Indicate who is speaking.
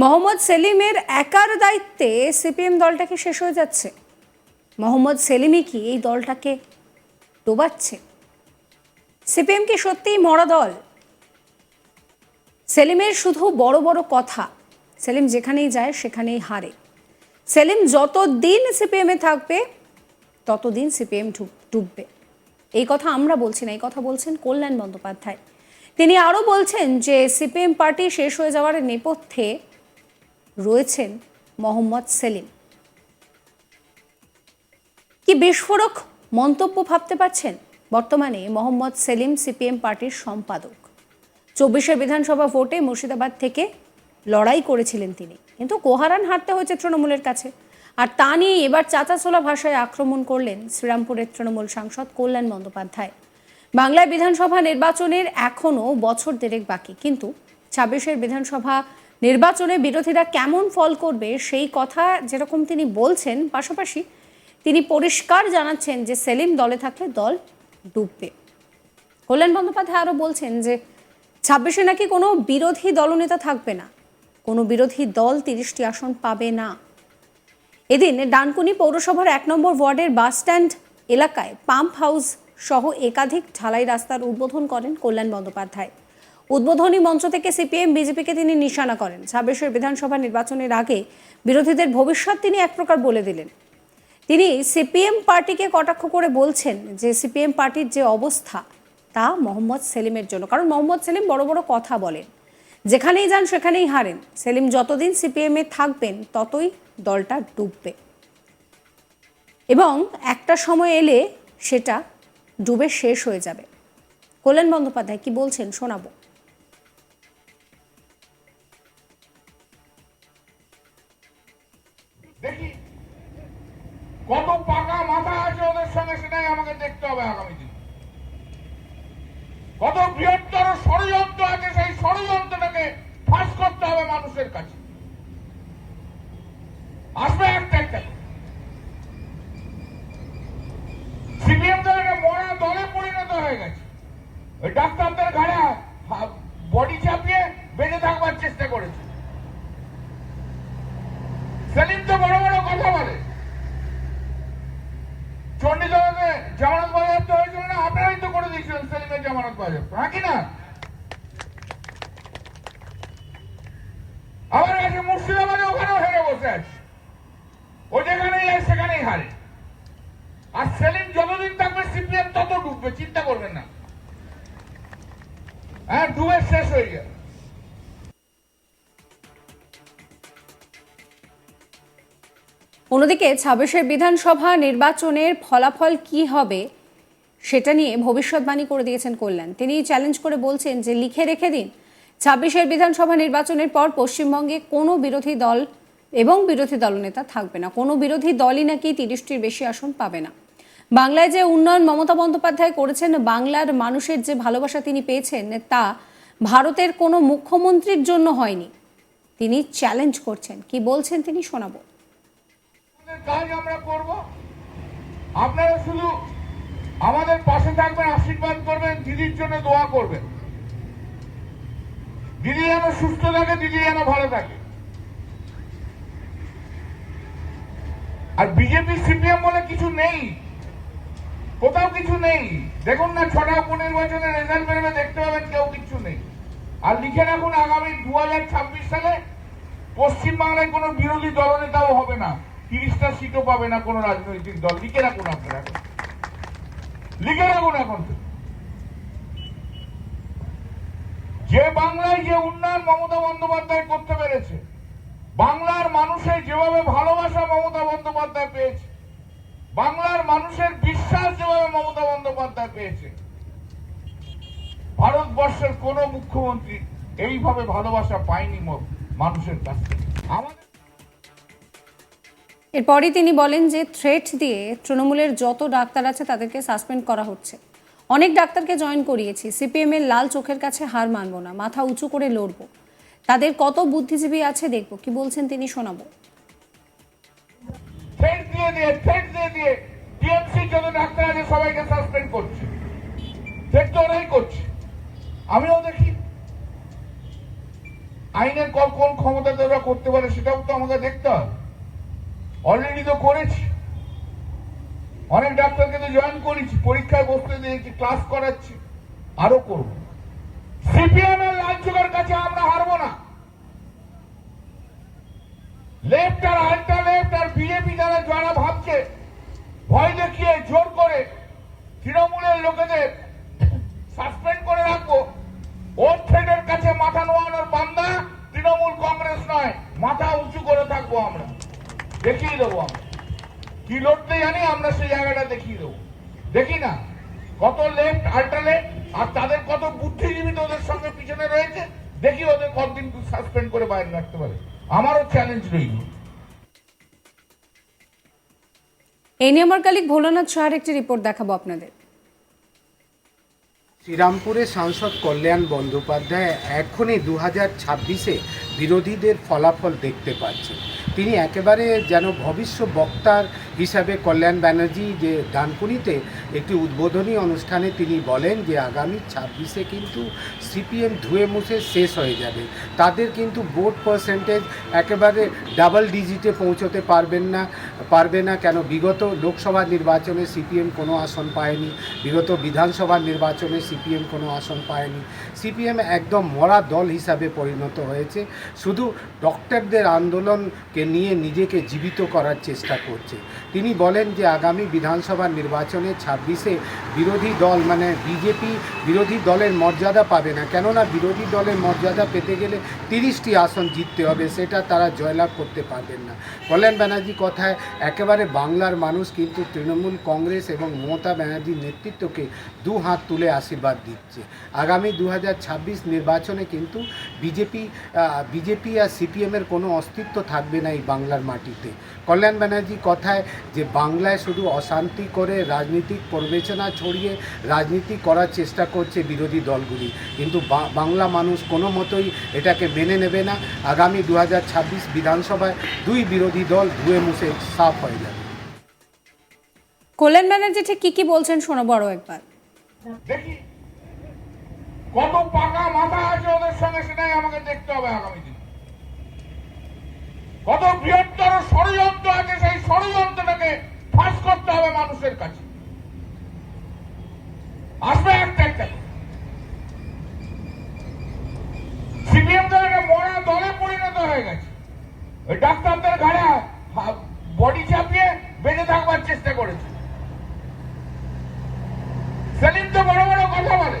Speaker 1: মোহাম্মদ সেলিমের একার দায়িত্বে সিপিএম দলটাকে শেষ হয়ে যাচ্ছে। মোহাম্মদ সেলিমই কি এই দলটাকে ডোবাচ্ছে? সিপিএম কি সত্যিই মরা দল? সেলিমের শুধু বড় বড় কথা, সেলিম যেখানেই যায় সেখানেই হারে। সেলিম যতদিন সিপিএমে থাকবে, ততদিন সিপিএম ডুববে। এই কথা আমরা বলছি না, এই কথা বলছেন কল্যাণ বন্দ্যোপাধ্যায়। তিনি আরও বলছেন যে সিপিএম পার্টি শেষ হয়ে যাওয়ার নেপথ্যে রয়েছেন মোহাম্মদ সেলিম। কি বিস্ফোরক মন্তব্য ভাবতে পারছেন? বর্তমানে মোহাম্মদ সেলিম সিপিএম পার্টির সম্পাদক। চব্বিশের বিধানসভা ভোটে মুর্শিদাবাদ থেকে লড়াই করেছিলেন তিনি। কিন্তু কোহারান হারতে হয়েছে তৃণমূলের কাছে। আর তা নিয়ে এবার চাচাছোলা ভাষায় আক্রমণ করলেন শ্রীরামপুরের তৃণমূল সাংসদ কল্যাণ বন্দ্যোপাধ্যায়। বাংলায় বিধানসভা নির্বাচনের এখনও বছর দেড়েক বাকি। কিন্তু ছাব্বিশের বিধানসভা নির্বাচনে বিরোধীরা কেমন ফল করবে সেই কথা যেরকম তিনি বলছেন, পাশাপাশি তিনি পরিষ্কার জানাচ্ছেন যে সেলিম দলে থাকলে দল ডুববে। কল্যাণ বন্দ্যোপাধ্যায় আরও বলছেন যে ছাব্বিশে নাকি কোনো বিরোধী দলনেতা থাকবে না। কোনো বিরোধী দল তিরিশটি আসন পাবে না। এদিন ডানকুনি পৌরসভার এক নম্বর ওয়ার্ডের বাস স্ট্যান্ড এলাকায় পাম্প হাউস সহ একাধিক ঢালাই রাস্তার উদ্বোধন করেন কল্যাণ বন্দ্যোপাধ্যায়। উদ্বোধনী মঞ্চ থেকে সিপিএম, বিজেপিকে তিনি নিশানা করেন। ছাব্বিশের বিধানসভা নির্বাচনের আগে বিরোধীদের ভবিষ্যৎ তিনি এক প্রকার বলে দিলেন। তিনি সিপিএম পার্টিকে কটাক্ষ করে বলছেন যে সিপিএম পার্টির যে অবস্থা, তা মোহাম্মদ সেলিমের জন্য। কারণ মোহাম্মদ সেলিম বড় বড় কথা বলেন। যেখানেই যান সেখানেই হারেন। সেলিম যতদিন সিপিএমে থাকবেন, ততই দলটা ডুববে। এবং একটা সময় এলে সেটা ডুবে শেষ হয়ে যাবে। কল্যাণ বন্দ্যোপাধ্যায় কি বলছেন শোনাবো।
Speaker 2: দেখি। কত পাকা মাথা আছে ওদের সঙ্গে, সেটাই আমাকে দেখতে হবে আগামী দিন। কত বৃহত্তর ষড়যন্ত্র আছে, সেই ষড়যন্ত্রটাকে ফাঁস করতে হবে মানুষের কাছে আসবে একটা একটা সিপিএম দল একটা মরা দলে পরিণত হয়ে গেছে ওই ডাক্তারদের ঘাড়ে বডি চাপিয়ে বেঁচে থাকবার চেষ্টা করেছে সেলিম তো চণ্ডীতলাতে জামানত বাজেয়াপ্ত হয়েছিল না আপনারাই তো করে দিয়েছিলেন সেলিমের জামানত বাজেয়াপ্ত হ্যাঁ কি না? আবার আছে মুর্শিদাবাদে ওখানেও হেরে বসে আছে। ও যেখানেই যায় সেখানেই হারে। আর সেলিম যতদিন থাকবে সিপিএম তত ডুববে, চিন্তা করবেন না। হ্যাঁ ডুবে শেষ হয়ে যাবে
Speaker 1: অন্যদিকে ছাব্বিশের বিধানসভা নির্বাচনের ফলাফল কি হবে, সেটা নিয়ে ভবিষ্যৎবাণী করে দিয়েছেন কল্যাণ। তিনি চ্যালেঞ্জ করে বলছেন যে, লিখে রেখে দিন, ছাব্বিশের বিধানসভা নির্বাচনের পর পশ্চিমবঙ্গে কোনো বিরোধী দল এবং বিরোধী দলনেতা থাকবে না। কোনো বিরোধী দলই নাকি তিরিশটির বেশি আসন পাবে না। বাংলায় যে উন্নয়ন মমতা বন্দ্যোপাধ্যায় করেছেন, বাংলার মানুষের যে ভালোবাসা তিনি পেয়েছেন, তা ভারতের কোনো মুখ্যমন্ত্রীর জন্য হয়নি। তিনি চ্যালেঞ্জ করছেন। কি বলছেন তিনি শোনাবো।
Speaker 2: কাজ আমরা করব। আপনারা শুধু আমাদের পাশে থাকবেন, আশীর্বাদ করবেন, দিদির জন্য দোয়া করবেন। দিদি যেন সুস্থ থাকে, দিদি যেন ভালো থাকে। আর বিজেপি সিপিএম বলে কিছু নেই। কোথাও কিছু নেই। দেখুন না ছটা উপনির্বাচনের রেজাল্ট বেরোবে, দেখতে পাবেন কেউ কিছু নেই। আর লিখে রাখুন, আগামী দু হাজার ছাব্বিশ সালে পশ্চিমবাংলায় কোনো বিরোধী দলনেতাও হবে না। তিরিশটা সিটও পাবে না কোনো রাজনৈতিক দল। লিখে রাখুন আপনারা এখন। লিখে রাখুন এখন। যে বাংলায় যে উন্নয়ন মমতা বন্দ্যোপাধ্যায় করতে পেরেছে, বাংলার মানুষের যেভাবে ভালোবাসা মমতা বন্দ্যোপাধ্যায় পেয়েছে, বাংলার মানুষের বিশ্বাস যেভাবে মমতা বন্দ্যোপাধ্যায় পেয়েছে, ভারতবর্ষের কোন মুখ্যমন্ত্রী এইভাবে ভালোবাসা পায়নি মানুষের কাছ থেকে।
Speaker 1: এরপরই তিনি বলেন যে থ্রেট দিয়ে তৃণমূলের যত ডাক্তার আছে তাদেরকে সাসপেন্ড করা হচ্ছে। অনেক ডাক্তারকে জয়েন করিয়েছি সিপিএম এর লাল চোখের কাছে হার মানব না, মাথা উঁচু করে লড়বো। তাদের কত বুদ্ধিজীবী আছে দেখব, কি বলছেন তিনি শোনাবো।
Speaker 2: থ্রেট দেখি। আইনের কোন ক্ষমতা ওরা করতে পারে সেটাও তো আমাকে দেখতে হবে। অলরেডি তো করেছি। অনেক ডাক্তারকে তো জয়েন করেছি, পরীক্ষায় বসতে দিয়েছি ক্লাস করাচ্ছি, আরও করব। সিপিএম এর রাজ্যকার কাছে আমরা হারবো না। লেফট আর আল্ট্রা লেফট আর বিজেপি যারা যারা ভাবছে, ভয় দেখিয়ে, জোর করে তৃণমূলের লোকেদের সাসপেন্ড করে রাখব। ওর থ্রেডের কাছে মাথা নোয়ানোর বান্দা তৃণমূল কংগ্রেস নয়, মাথা উঁচু করে থাকব আমরা। দেখিয়ে দেবো আমরা। কি লড়তে জানি আমরা সেই জায়গাটা দেখিয়ে দেবো। দেখি না, কত লেফট আল্ট্রা লেফট আর তাদের কত বুদ্ধিজীবী ওদের সঙ্গে পিছনে রয়েছে? দেখি ওদের কতদিন সাসপেন্ড করে বাইরে রাখতে পারে। আমারও চ্যালেঞ্জ রইল।
Speaker 1: এ নিয়ে আমার কালিক ভোলানাথ সাহার একটি রিপোর্ট দেখাবো আপনাদের।
Speaker 3: শ্রীরামপুরের সাংসদ কল্যাণ বন্দ্যোপাধ্যায় এখনই দু হাজার ছাব্বিশে বিরোধীদের ফলাফল দেখতে পাচ্ছে তিনি একেবারে যেন ভবিষ্য বক্তার হিসাবে কল্যাণ ব্যানার্জি যে ডানকুনিতে একটি উদ্বোধনী অনুষ্ঠানে তিনি বলেন যে আগামী ছাব্বিশে কিন্তু সিপিএম ধুয়ে মুছে শেষ হয়ে যাবে। তাদের কিন্তু ভোট পার্সেন্টেজ একেবারে ডাবল ডিজিটে পৌঁছতে পারবেন না, পারবে না কেন? বিগত লোকসভা নির্বাচনে সিপিএম কোনো আসন পায়নি, বিগত বিধানসভা নির্বাচনে সিপিএম কোনো আসন পায়নি। সিপিএম একদম মরা দল হিসাবে পরিণত হয়েছে। শুধু ডক্টরদের আন্দোলনকে নিয়ে নিজেকে জীবিত করার চেষ্টা করছে। তিনি বলেন যে, আগামী বিধানসভা নির্বাচনে ছাব্বিশে বিরোধী দল মানে বিজেপি বিরোধী দলের মর্যাদা পাবে না। কেননা বিরোধী দলের মর্যাদা পেতে গেলে তিরিশটি আসন জিততে হবে, সেটা তারা জয়লাভ করতে পারবেন না। কল্যাণ ব্যানার্জি কথায়, একেবারে বাংলার মানুষ কিন্তু তৃণমূল কংগ্রেস এবং মমতা ব্যানার্জির নেতৃত্বকে দু হাত তুলে আশীর্বাদ দিচ্ছে। আগামী দু হাজার নির্বাচনে কিন্তু বিজেপি বিজেপি আর সিপিএমের কোনো অস্তিত্ব থাকবে না এই বাংলার মাটিতে। কল্যাণ ব্যানার্জি কথায় যে বাংলায় শুধু অশান্তি করে রাজনীতিক প্রবেচনা ছড়িয়ে রাজনীতি করার চেষ্টা করছে বিরোধী দলগুলি কিন্তু বা- বাংলা মানুষ কোনো মতোই এটাকে মেনে নেবে না। আগামী দু হাজার ছাব্বিশ বিধানসভায় দুই বিরোধী দল ধুয়ে মুছে সাফ হয়ে যাবে।
Speaker 1: কল্যাণ ব্যানার্জি ঠিক কি কি বলছেন শোনো আরও একবার।
Speaker 2: দেখি কত পাকা মাথা আছে ওদের সঙ্গে সেটাই আমাকে দেখতে হবে আগামী দিনে। কত বৃহত্তর ষড়যন্ত্র আছে সেই ষড়যন্ত্রটাকে ফাঁস করতে হবে মানুষের কাছে আসবে একটা একটা সিপিএম তো একটা মরা দলে পরিণত হয়ে গেছে ওই ডাক্তারদের ঘাড়ে বডি চাপিয়ে বেঁচে থাকবার চেষ্টা করেছে সেলিম তো বড় বড় কথা বলে